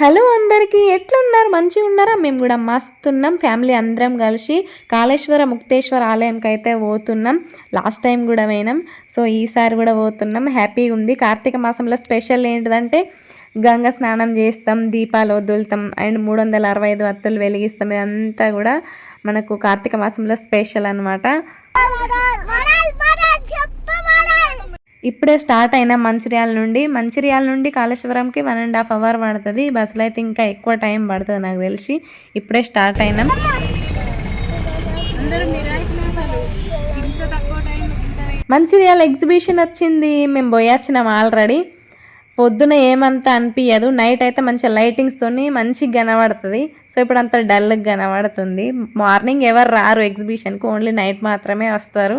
Hello అందరికీ ఎట్లున్నారు? మంచిగా ఉన్నారా మేము కూడా మస్తు ఉన్నాం ఫ్యామిలీ అందరం కలిసి కాళేశ్వర ముక్తేశ్వర ఆలయంకి అయితే పోతున్నాం. లాస్ట్ టైం కూడా పోయినాం. సో ఈసారి కూడా పోతున్నాం. హ్యాపీగా ఉంది. కార్తీక మాసంలో స్పెషల్ ఏంటిదంటే గంగ స్నానం చేస్తాం దీపాలు వదులుతాం అండ్ మూడు వందల అరవై ఐదు వత్తులు వెలిగిస్తాం. ఇదంతా కూడా మనకు కార్తీక మాసంలో స్పెషల్ అనమాట ఇప్పుడే స్టార్ట్ అయిన మంచిర్యాల నుండి. మంచిర్యాల నుండి కాళేశ్వరంకి వన్ అండ్ హాఫ్ అవర్ పడుతుంది. బస్సులో అయితే ఇంకా ఎక్కువ టైం పడుతుంది నాకు తెలిసి. ఇప్పుడే స్టార్ట్ అయినాం. మంచిర్యాల ఎగ్జిబిషన్ వచ్చింది. మేము పోయొచ్చినాం ఆల్రెడీ పొద్దున ఏమంతా అనిపించదు నైట్ అయితే మంచిగా లైటింగ్స్తోని మంచిగా కనబడుతుంది. సో ఇప్పుడు అంత డల్గా కనబడుతుంది. మార్నింగ్ ఎవరు రారు ఎగ్జిబిషన్కి ఓన్లీ నైట్ మాత్రమే వస్తారు.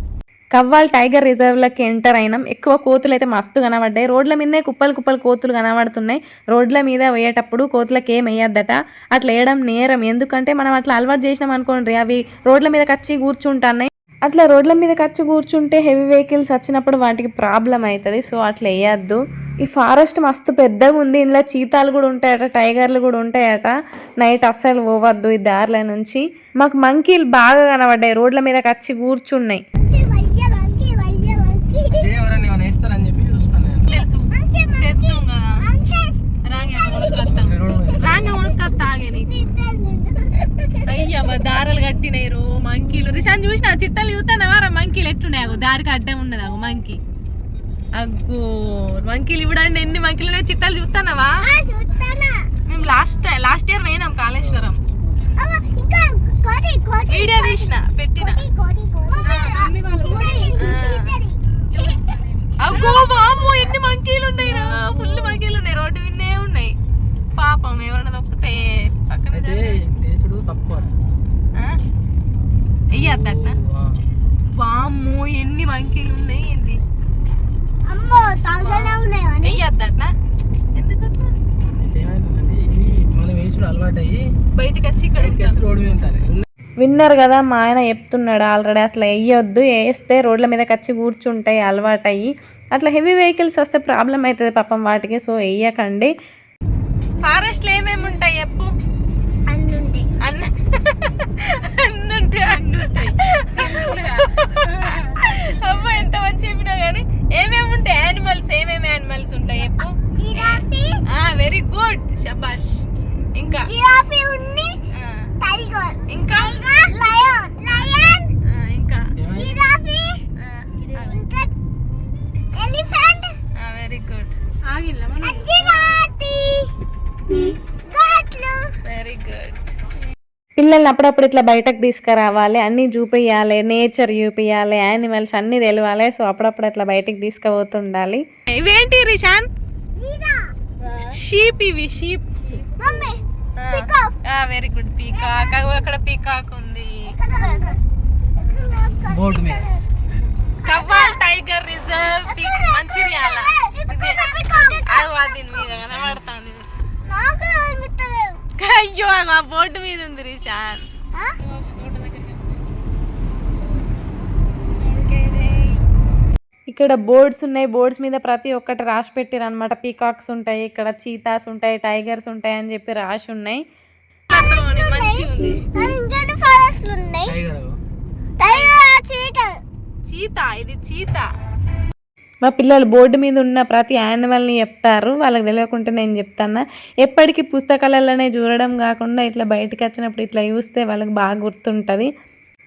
కవ్వాల్ టైగర్ రిజర్వ్లకి ఎంటర్ అయినాం. ఎక్కువ కోతులు అయితే మస్తు కనబడ్డాయి. రోడ్ల మీదే కుప్పలు కుప్పలు కోతులు కనబడుతున్నాయి. రోడ్ల మీద వేయేటప్పుడు కోతులకు ఏం వేయద్దట. అట్లా వేయడం నేరం. ఎందుకంటే మనం అట్లా అలవాటు చేసినాం అనుకోండి అవి రోడ్ల మీద కచ్చి కూర్చుంటున్నాయి. అట్లా రోడ్ల మీద కచ్చి కూర్చుంటే హెవీ వెహికల్స్ వచ్చినప్పుడు వాటికి ప్రాబ్లం అవుతుంది సో అట్లా వేయద్దు. ఈ ఫారెస్ట్ మస్తు పెద్దగా ఉంది. ఇందులో చీతాలు కూడా ఉంటాయట టైగర్లు కూడా ఉంటాయట. నైట్ అస్సలు పోవద్దు ఈ దారిల నుంచి. మాకు మంకీలు బాగా కనబడ్డాయి. రోడ్ల మీద కచ్చి కూర్చున్నాయి. ఇదే ఎవరైనా ఏమైనా వేస్తారని చెప్పి చూస్తాను నేను. తెలుసు తెస్తాం కదా రాంగ ఉడకత్తాం రాంగ ఉడకత్తా ఆగని అయ్యా దారాలు కట్టినారు మంకీలు. రిషాన్ చూసిన చిట్టలు చూస్తానవా రా మంకీలు ఎట్లున్నాయి? అగో దారికి అడ్డం ఉన్నది అగో మంకీ. అగ్గో మంకీలు ఇవ్వడానికి ఎన్ని మంకీలు ఉన్నాయి? చిట్టాలు చూస్తానవా? మేము లాస్ట్ లాస్ట్ ఇయర్ పోయినాం కాళేశ్వరం. వీడియో తీసిన పెట్టిన. అగ్గో బాము ఎన్ని మంకీలు ఉన్నాయి రా. ఫుల్ మంకీలు ఉన్నాయి. రోడ్డు విన్నే ఉన్నాయి. పాపం ఎవరైనా తప్పితే పక్కన తీసుడు తక్కువ వెయ్యద్దట వాము ఎన్ని మంకీలు ఉన్నాయి ఏంది? వెయ్యద్దట ఎందుకు మనం వేసుడు అలవాటు అయ్యి బయటికి వచ్చి ఇక్కడ రోడ్డు మీద విన్నారు కదా మా ఆయన చెప్తున్నాడు ఆల్రెడీ అట్లా వేయొద్దు వేస్తే రోడ్ల మీద కచ్చి కూర్చుంటాయి అలవాటు అయ్యి అట్లా హెవీ వెహికల్స్ వస్తే ప్రాబ్లం అవుతుంది పాపం వాటికి సో వేయకండి ఫారెస్ట్లో ఏమేమి ఉంటాయి చెప్పు? అన్న అన్నుంటాయి. అబ్బా ఎంత మంచి చెప్పినా కానీ ఏమేమి ఉంటాయి? యానిమల్స్ ఏమేమి యానిమల్స్ ఉంటాయి చెప్పు? వెరీ గుడ్ షబాష్ ఇంకా? ఆ, ఇంకా. ఆ, ఇంకా వెరీ గుడ్. Very good. పిల్లల్ని అప్పుడప్పుడు ఇట్లా బయటకు తీసుకురావాలి అన్నీ చూపించాలి నేచర్ చూపించాలి యానిమల్స్ అన్నీ తెలియాలి సో అప్పుడప్పుడు అట్లా బయటకు తీసుకుపోతుండాలి. ఇవేంటి రిషాన్? షీప్ ఇవి షీప్స్ వెరీ గుడ్ పీకాక్ అక్కడ పీకాక్ ఉంది. బోర్డు మీద. కవ్వాల్ టైగర్ రిజర్వ్ మంచిర్యాల దీని మీద కనబడుతుంది. అయ్యో మా బోర్డు మీద ఉంది రిషాన్. ఇక్కడ బోర్డ్స్ ఉన్నాయి. బోర్డ్స్ మీద ప్రతి ఒక్కటి రాసి పెట్టారు అనమాట పీకాక్స్ ఉంటాయి. ఇక్కడ చీతాస్ ఉంటాయి. టైగర్స్ ఉంటాయి అని చెప్పి రాసి ఉన్నాయి. మంచిగా ఉంది ఇది మా పిల్లలు బోర్డు మీద ఉన్న ప్రతి యానిమల్ని చెప్తారు. వాళ్ళకి తెలియకుండా నేను చెప్తాను ఎప్పటికీ పుస్తకాలలోనే చూడడం కాకుండా ఇట్లా బయటకు వచ్చినప్పుడు ఇట్లా చూస్తే వాళ్ళకి బాగా గుర్తుంటుంది.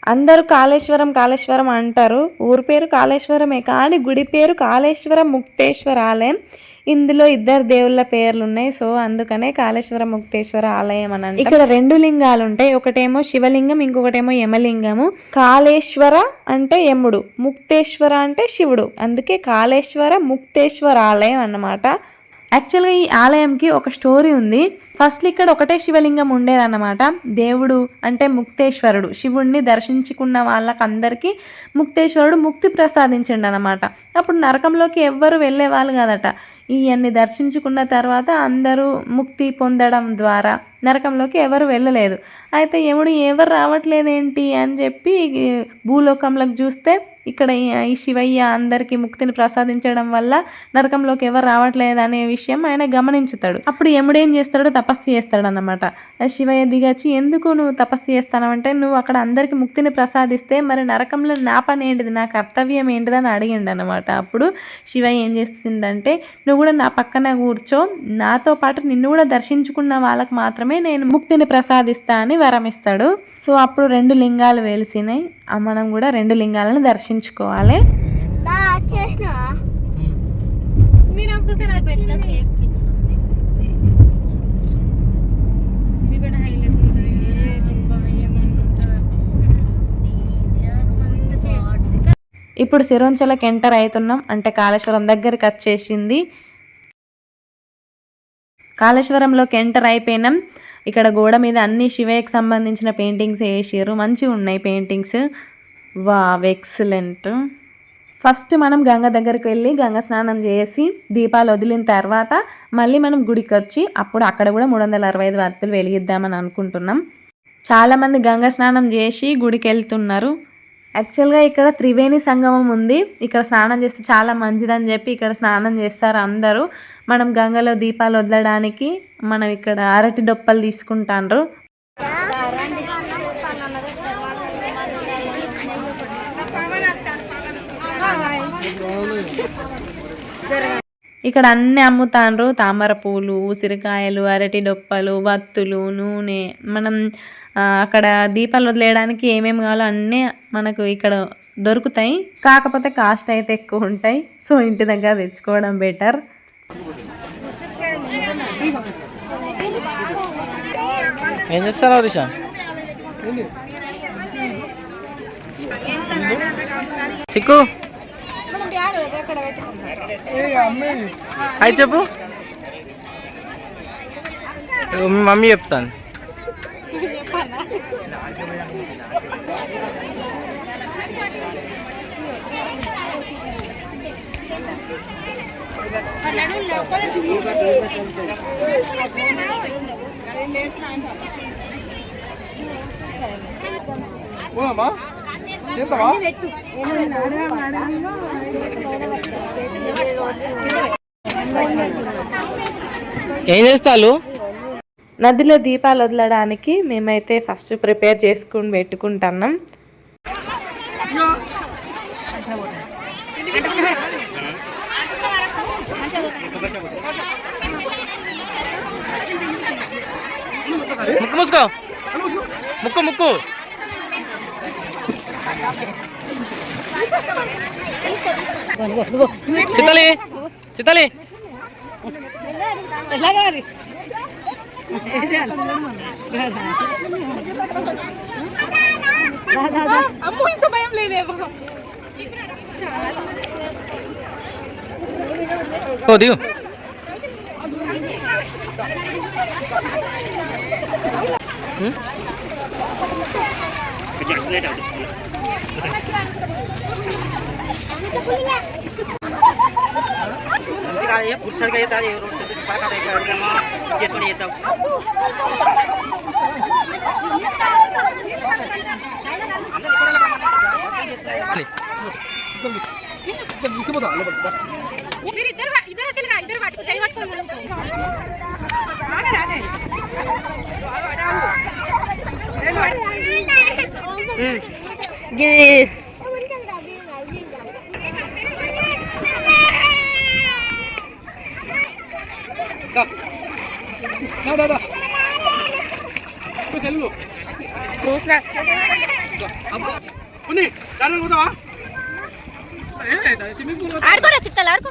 అందరూ కాళేశ్వరం కాళేశ్వరం అంటారు. ఊరు పేరు కాళేశ్వరమే కానీ గుడి పేరు కాళేశ్వరం ముక్తేశ్వర ఆలయం. ఇందులో ఇద్దరు దేవుళ్ళ పేర్లు ఉన్నాయి సో అందుకనే కాళేశ్వర ముక్తేశ్వర ఆలయం అని. ఇక్కడ రెండు లింగాలు ఉంటాయి ఒకటేమో శివలింగం ఇంకొకటేమో యమలింగము. కాళేశ్వర అంటే యముడు ముక్తేశ్వర అంటే శివుడు. అందుకే కాళేశ్వర ముక్తేశ్వర ఆలయం అన్నమాట. యాక్చువల్గా ఈ ఆలయంకి ఒక స్టోరీ ఉంది. ఫస్ట్ ఇక్కడ ఒకటే శివలింగం ఉండేదన్నమాట. దేవుడు అంటే ముక్తేశ్వరుడు. శివుణ్ణి దర్శించుకున్న వాళ్ళకందరికీ ముక్తేశ్వరుడు ముక్తి ప్రసాదించండి అనమాట అప్పుడు నరకంలోకి ఎవ్వరు వెళ్ళేవాళ్ళు కదట. కాదట దర్శించుకున్న తర్వాత అందరూ ముక్తి పొందడం ద్వారా నరకంలోకి ఎవరు వెళ్ళలేదు. అయితే యముడు ఎవరు రావట్లేదేంటి అని చెప్పి భూలోకంలోకి చూస్తే ఇక్కడ ఈ శివయ్య అందరికీ ముక్తిని ప్రసాదించడం వల్ల నరకంలోకి ఎవరు రావట్లేదు అనే విషయం ఆయన గమనించుతాడు. అప్పుడు ఎముడేం చేస్తాడో? తపస్సు చేస్తాడు అనమాట శివయ్య దిగచ్చి ఎందుకు నువ్వు తపస్సు చేస్తానంటే నువ్వు అక్కడ అందరికీ ముక్తిని ప్రసాదిస్తే మరి నరకంలో నా పని ఏంటిది? నా కర్తవ్యం ఏంటిది? అని అడిగిండు అనమాట అప్పుడు శివయ్య ఏం చేసిందంటే నువ్వు కూడా నా పక్కన కూర్చో. నాతో పాటు నిన్ను కూడా దర్శించుకున్న వాళ్ళకి మాత్రమే నేను ముక్తిని ప్రసాదిస్తా అని వరమిస్తాడు. సో అప్పుడు రెండు లింగాలు వెలిసినాయి. మనం కూడా రెండు లింగాలను దర్శించుకోవాలి ఇప్పుడు సిరోంచలకు ఎంటర్ అవుతున్నాం. అంటే కాళేశ్వరం దగ్గరికి వచ్చేసింది. కాళేశ్వరంలోకి ఎంటర్ అయిపోయినాం. ఇక్కడ గోడ మీద అన్ని శివయ్యకి సంబంధించిన పెయింటింగ్స్ వేసారు మంచిగా ఉన్నాయి పెయింటింగ్స్. Wow excellent. ఫస్ట్ మనం గంగ దగ్గరికి వెళ్ళి గంగ స్నానం చేసి దీపాలు వదిలిన తర్వాత మళ్ళీ మనం గుడికి వచ్చి అప్పుడు అక్కడ కూడా మూడు వందల అరవై ఐదు వత్తులు వెలిగిద్దామని అనుకుంటున్నాం. చాలామంది గంగ స్నానం చేసి గుడికి వెళ్తున్నారు యాక్చువల్గా ఇక్కడ త్రివేణి సంగమం ఉంది. ఇక్కడ స్నానం చేస్తే చాలా మంచిదని చెప్పి ఇక్కడ స్నానం చేస్తారు అందరూ. మనం గంగలో దీపాలు వదలడానికి మనం ఇక్కడ అరటి డొప్పలు తీసుకుంటాండ్రు. ఇక్కడ అన్ని అమ్ముతాండ్రు తామర పూలు ఉసిరికాయలు అరటి డొప్పలు వత్తులు నూనె. మనం అక్కడ దీపాలు వదిలేయడానికి ఏమేమి కావాలో అన్నీ మనకు ఇక్కడ దొరుకుతాయి. కాకపోతే కాస్ట్ అయితే ఎక్కువ ఉంటాయి. సో ఇంటి దగ్గర తెచ్చుకోవడం బెటర్. ఏం చేస్తారా రిషా? చిక్కు? అయితే చెప్పు. మీ మమ్మీ చెప్తాను ఏం చేస్తాలు? నదిలో దీపాలు వదలడానికి మేమైతే ఫస్ట్ ప్రిపేర్ చేసుకుని పెట్టుకుంటున్నాం. ముక్కు ముసుకో. ముక్కు ముక్కు. చిత్తలి చిత్తలి. అమ్మో ఇంత భయం లేదేమో ఓ దిగు. Hmm? పురుషుడిగా అవుతుంది రెండు పడక చేసుకొని చేద్దాం మీరు ఇద్దరు ఇద్దరు వచ్చి ఇద్దరు పట్టుకో చేయి పట్టుకొని ముందుకు. ఆడుకోరా చిట్టాలు ఆడుకో.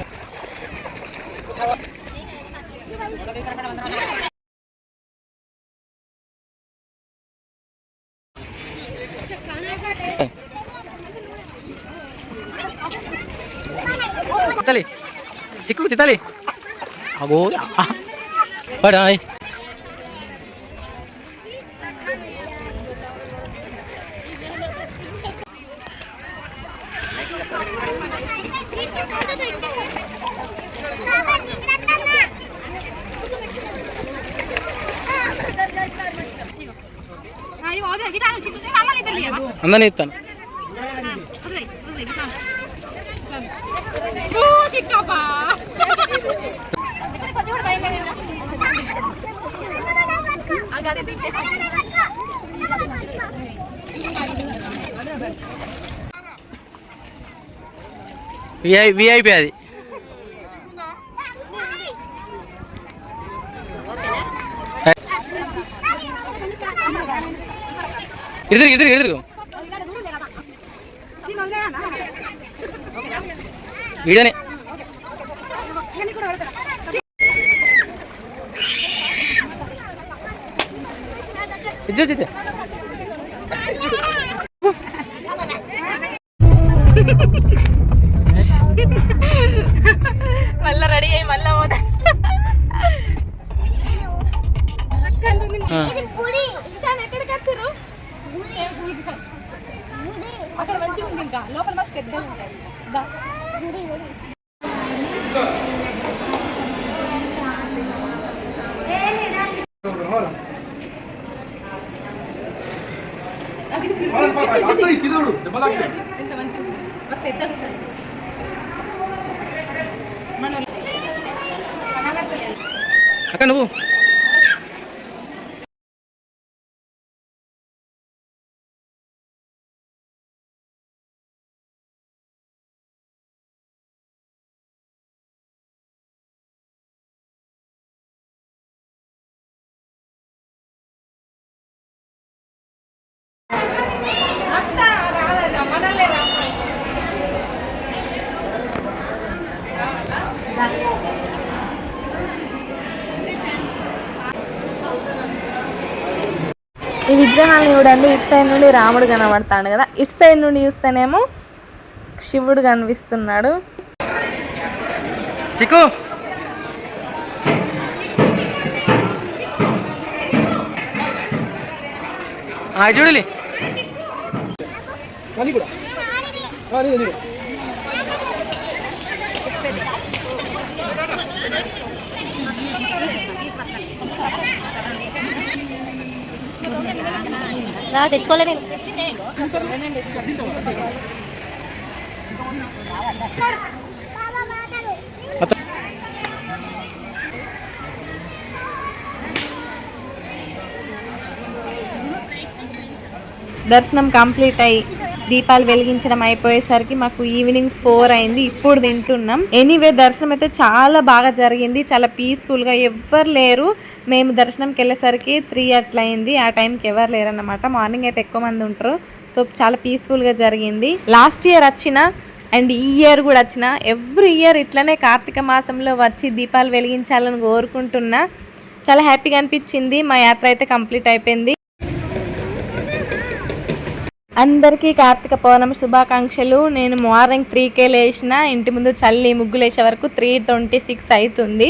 పట్టు చిత్తాలి అగో పడాయ్ అందరినీ ఇస్తాను విఐపి అది ఇద్దరు ఇద్దరు ఇద్దరు వీడనే ఇద్దరు చిత్తే అక్క నువ్వు. ఈ విగ్రహాన్ని చూడండి. ఇటు సైడ్ నుండి రాముడు కనబడతాడు కదా. ఇటు సైడ్ నుండి చూస్తేనేమో శివుడు కనిపిస్తున్నాడు. చిక్కు! చూడలే రా తెచ్చుకోలే నేను దర్శనం కంప్లీట్ అయ్యి. దీపాలు వెలిగించడం అయిపోయేసరికి మాకు ఈవినింగ్ ఫోర్ అయింది. ఇప్పుడు తింటున్నాం. ఎనీవే దర్శనం అయితే చాలా బాగా జరిగింది. చాలా పీస్ఫుల్గా ఎవ్వరు లేరు. మేము దర్శనంకి వెళ్ళేసరికి త్రీ అట్లయింది. ఆ టైంకి ఎవరు లేరు అన్నమాట మార్నింగ్ అయితే ఎక్కువ మంది ఉంటారు. సో చాలా పీస్ఫుల్గా జరిగింది. లాస్ట్ ఇయర్ వచ్చిన అండ్ ఈ ఇయర్ కూడా వచ్చిన ఎవ్రీ ఇయర్ ఇట్లనే కార్తీక మాసంలో వచ్చి దీపాలు వెలిగించాలని కోరుకుంటున్నా. చాలా హ్యాపీగా అనిపించింది. మా యాత్ర అయితే కంప్లీట్ అయిపోయింది. అందరికీ కార్తీక పౌర్ణమి శుభాకాంక్షలు. నేను మార్నింగ్ త్రీకే లేచిన ఇంటి ముందు చల్లి ముగ్గులు వేసే వరకు త్రీ ట్వంటీ సిక్స్ అవుతుంది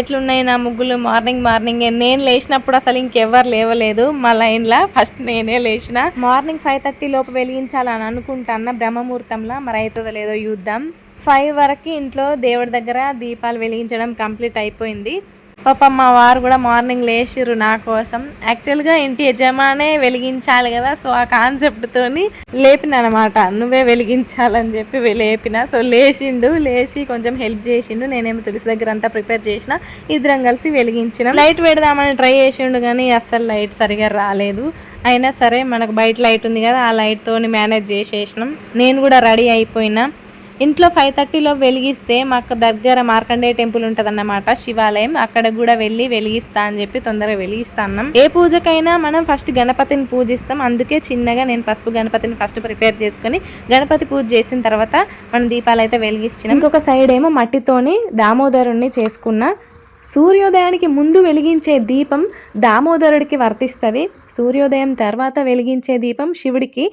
ఎట్లున్నాయి నా ముగ్గులు? Morning morning. నేను లేచినప్పుడు అసలు ఇంకెవ్వరు లేవలేదు మా లైన్లో. ఫస్ట్ నేనే లేచిన. మార్నింగ్ ఫైవ్ థర్టీ లోపు వెలిగించాలని అనుకుంటాన్న బ్రహ్మముహూర్తంలో. మరి అవుతుందో లేదో చూద్దాం. ఫైవ్ వరకు ఇంట్లో దేవుడి దగ్గర దీపాలు వెలిగించడం కంప్లీట్ అయిపోయింది. పాప మా వారు కూడా మార్నింగ్ లేచిర్రు నా కోసం. యాక్చువల్గా ఇంటి యజమానే వెలిగించాలి కదా సో ఆ కాన్సెప్ట్తోని లేపిన అనమాట నువ్వే వెలిగించాలని చెప్పి లేపిన. సో లేచిండు లేచి కొంచెం హెల్ప్ చేసిండు. నేనేమో తులసి దగ్గర అంతా ప్రిపేర్ చేసిన ఇద్దరం కలిసి వెలిగించిన. లైట్ పెడదామని ట్రై చేసిండు కానీ అస్సలు లైట్ సరిగా రాలేదు. అయినా సరే మనకు బయట లైట్ ఉంది కదా ఆ లైట్తో మేనేజ్ చేసేసినాం. నేను కూడా రెడీ అయిపోయినా. ఇంట్లో ఫైవ్ థర్టీలో వెలిగిస్తే మాకు దగ్గర మార్కండేయ టెంపుల్ ఉంటుందన్నమాట. శివాలయం. అక్కడ కూడా వెళ్ళి వెలిగిస్తా అని చెప్పి తొందరగా వెలిగిస్తాన్నాం ఏ పూజకైనా మనం ఫస్ట్ గణపతిని పూజిస్తాం. అందుకే చిన్నగా నేను పసుపు గణపతిని ఫస్ట్ ప్రిపేర్ చేసుకుని గణపతి పూజ చేసిన తర్వాత మనం దీపాలు అయితే వెలిగించిన. ఇంకొక సైడ్ ఏమో మట్టితోని దామోదరుణ్ణి చేసుకున్న సూర్యోదయానికి ముందు వెలిగించే దీపం దామోదరుడికి వర్తిస్తుంది. సూర్యోదయం తర్వాత వెలిగించే దీపం శివుడికి.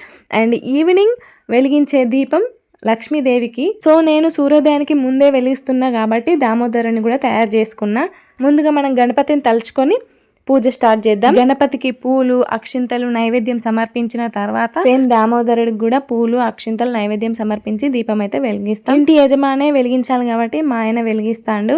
అండ్ ఈవినింగ్ వెలిగించే దీపం లక్ష్మీదేవికి. సో నేను సూర్యోదయానికి ముందే వెలిగిస్తున్నా కాబట్టి దామోదరుని కూడా తయారు చేసుకున్నా. ముందుగా మనం గణపతిని తలుచుకొని పూజ స్టార్ట్ చేద్దాం. గణపతికి పూలు అక్షింతలు నైవేద్యం సమర్పించిన తర్వాత సేమ్ దామోదరుడికి కూడా పూలు అక్షింతలు నైవేద్యం సమర్పించి దీపం అయితే వెలిగిస్తాం. ఇంటి యజమానే వెలిగించాలి కాబట్టి మా ఆయన వెలిగిస్తాడు.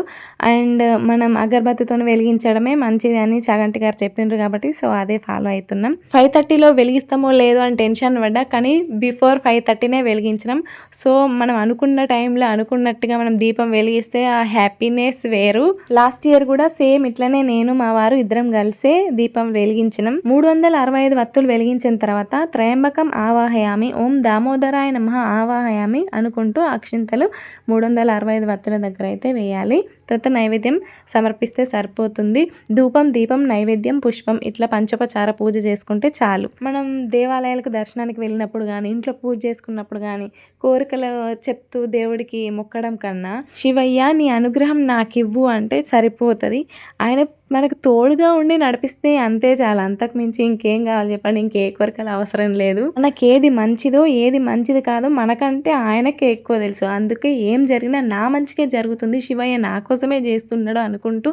అండ్ మనం అగరబత్తితో వెలిగించడమే మంచిది అని చాగంటి గారు చెప్పిండ్రు కాబట్టి సో అదే ఫాలో అవుతున్నాం. ఫైవ్ థర్టీలో వెలిగిస్తామో లేదో అని టెన్షన్ పడ్డా కానీ బిఫోర్ ఫైవ్ థర్టీనే వెలిగించినాం. సో మనం అనుకున్న టైంలో అనుకున్నట్టుగా మనం దీపం వెలిగిస్తే ఆ హ్యాపీనెస్ వేరు. లాస్ట్ ఇయర్ కూడా సేమ్ ఇట్లనే నేను మా వారు ఇద్దరం కలిసే దీపం వెలిగించినం. మూడు వందల అరవై ఐదు వత్తులు వెలిగించిన తర్వాత త్రయంబకం ఆవాహయామి ఓం దామోదరాయ నమ ఆవాహయామి అనుకుంటూ అక్షింతలు మూడు వందల అరవై ఐదు వత్తుల దగ్గర అయితే వేయాలి. తర్వాత నైవేద్యం సమర్పిస్తే సరిపోతుంది. ధూపం దీపం నైవేద్యం పుష్పం ఇట్లా పంచోపచార పూజ చేసుకుంటే చాలు. మనం దేవాలయాలకు దర్శనానికి వెళ్ళినప్పుడు కానీ ఇంట్లో పూజ చేసుకున్నప్పుడు కానీ కోరికలు చెప్తూ దేవుడికి మొక్కడం కన్నా శివయ్య నీ అనుగ్రహం నాకివ్వు అంటే సరిపోతుంది. ఆయన మనకు తోడుగా ఉండి నడిపిస్తే అంతే చాలు. అంతకు మించి ఇంకేం కావాలి చెప్పండి. ఇంకే కోరికలు అవసరం లేదు. మనకి ఏది మంచిదో ఏది మంచిది కాదో మనకంటే ఆయనకే ఎక్కువ తెలుసు. అందుకే ఏం జరిగినా నా మంచిగా జరుగుతుంది. శివయ్య నా కోసమే చేస్తున్నాడు అనుకుంటూ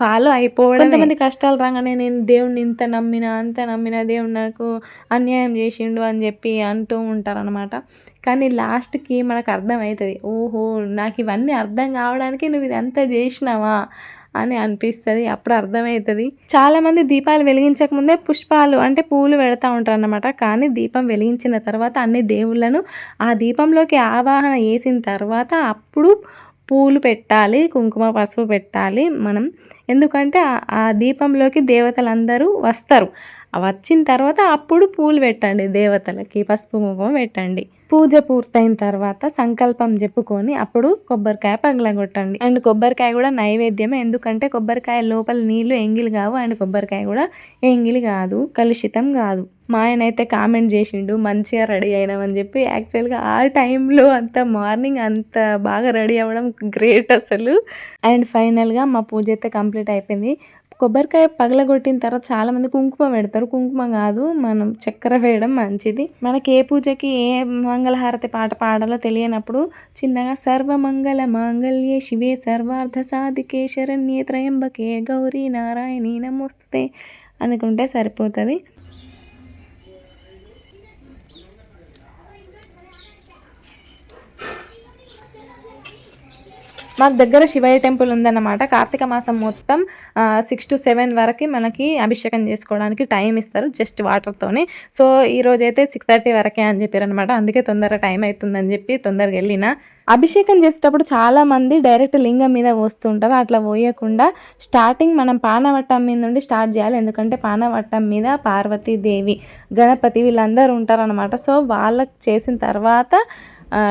ఫాలో అయిపోవడం కొంతమంది కష్టాలు రాగానే నేను దేవుణ్ణి ఇంత నమ్మిన అంత నమ్మిన దేవుడు నాకు అన్యాయం చేసిండు అని చెప్పి అంటూ ఉంటారనమాట కానీ లాస్ట్కి మనకు అర్థమవుతుంది ఓహో నాకు ఇవన్నీ అర్థం కావడానికి నువ్వు ఇదంతా చేసినావా? అని అనిపిస్తుంది. అప్పుడు అర్థమవుతుంది చాలా మంది దీపాలు వెలిగించక ముందే పుష్పాలు అంటే పూలు పెడతా ఉంటారు అన్నమాట కానీ దీపం వెలిగించిన తర్వాత అన్ని దేవుళ్ళను ఆ దీపంలోకి ఆవాహన వేసిన తర్వాత అప్పుడు పూలు పెట్టాలి కుంకుమ పసుపు పెట్టాలి మనం. ఎందుకంటే ఆ- దీపంలోకి దేవతలందరూ వస్తారు. వచ్చిన తర్వాత అప్పుడు పూలు పెట్టండి దేవతలకి పసుపు కుంకుమ పెట్టండి. పూజ పూర్తయిన తర్వాత సంకల్పం చెప్పుకొని అప్పుడు కొబ్బరికాయ పగలగొట్టండి. అండ్ కొబ్బరికాయ కూడా నైవేద్యమే ఎందుకంటే కొబ్బరికాయ లోపల నీళ్ళు ఎంగిలి కావు అండ్ కొబ్బరికాయ కూడా ఎంగిలి కాదు కలుషితం కాదు. మా ఆయన అయితే కామెంట్ చేసిండు మంచిగా రెడీ అయినామని చెప్పి. యాక్చువల్గా ఆ టైంలో అంత మార్నింగ్ అంత బాగా రెడీ అవ్వడం గ్రేట్ అసలు. అండ్ ఫైనల్గా మా పూజ అయితే కంప్లీట్ అయిపోయింది. కొబ్బరికాయ పగలగొట్టిన తర్వాత చాలా మంది కుంకుమ పెడతారు. కుంకుమ కాదు మనం చక్కెర వేయడం మంచిది. మనకి ఏ పూజకి ఏ మంగళహారతి పాట పాడాలో తెలియనప్పుడు చిన్నగా సర్వమంగళ మాంగళ్యే శివే సర్వార్థ సాధికే శరణ్యే త్రయంబకే గౌరీ నారాయణి నమోస్తుతే అనుకుంటే సరిపోతుంది. మాకు దగ్గర శివయ్య టెంపుల్ ఉందన్నమాట. కార్తీక మాసం మొత్తం సిక్స్ టు సెవెన్ వరకు మనకి అభిషేకం చేసుకోవడానికి టైం ఇస్తారు జస్ట్ వాటర్తోనే సో ఈరోజు అయితే సిక్స్ థర్టీ వరకే అని చెప్పారు అనమాట అందుకే తొందరగా టైం అవుతుందని చెప్పి తొందరగా వెళ్ళిన. అభిషేకం చేసేటప్పుడు చాలామంది డైరెక్ట్ లింగం మీద పోస్తుంటారు. అట్లా పోయకుండా స్టార్టింగ్ మనం పానవట్టం మీద నుండి స్టార్ట్ చేయాలి. ఎందుకంటే పానవట్టం మీద పార్వతీదేవి గణపతి వీళ్ళందరూ ఉంటారనమాట సో వాళ్ళకి చేసిన తర్వాత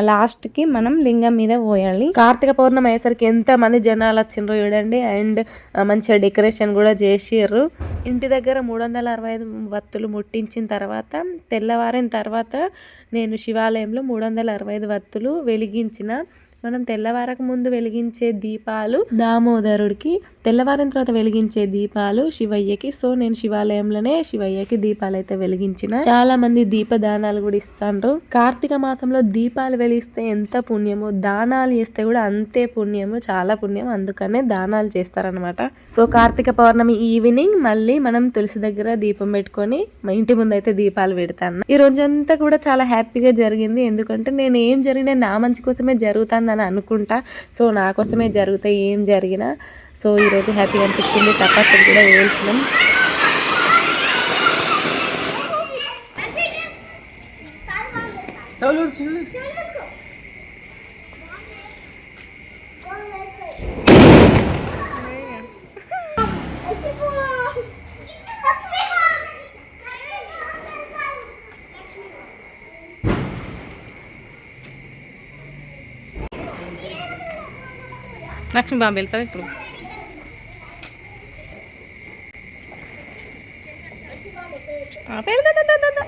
లాస్ట్కి మనం లింగం మీద పోయాలి. కార్తీక పౌర్ణమి అయ్యేసరికి ఎంత మంది జనాలు వచ్చిండ్రు చూడండి. అండ్ మంచిగా డెకరేషన్ కూడా చేసిర్రు. ఇంటి దగ్గర మూడు వందల అరవై ఐదు వత్తులు ముట్టించిన తర్వాత తెల్లవారిన తర్వాత నేను శివాలయంలో మూడు వందల అరవై ఐదు వత్తులు వెలిగించిన మనం తెల్లవారక ముందు వెలిగించే దీపాలు దామోదరుడికి తెల్లవారిన తర్వాత వెలిగించే దీపాలు శివయ్యకి. సో నేను శివాలయంలోనే శివయ్యకి దీపాలు అయితే వెలిగించిన. చాలా మంది దీప దానాలు కూడా ఇస్తాండ్రు. కార్తీక మాసంలో దీపాలు వెలిగిస్తే ఎంత పుణ్యమో దానాలు చేస్తే కూడా అంతే పుణ్యము చాలా పుణ్యం అందుకనే దానాలు చేస్తారనమాట సో కార్తీక పౌర్ణమి ఈవినింగ్ మళ్ళీ మనం తులసి దగ్గర దీపం పెట్టుకొని ఇంటి ముందు అయితే దీపాలు పెడతాను. ఈ రోజంతా కూడా చాలా హ్యాపీగా జరిగింది. ఎందుకంటే నేను ఏం జరిగినా నా మంచి కోసమే జరుగుతాను అని అనుకుంటా. సో నా కోసమే జరుగుతాయి ఏం జరిగినా. సో ఈరోజు హ్యాపీగా అనిపించింది. తపాసులు కూడా వేసినాం చదువు లక్ష్మీ బాంబు వెళ్తావు ఇప్పుడు. ఆ, పెడతా,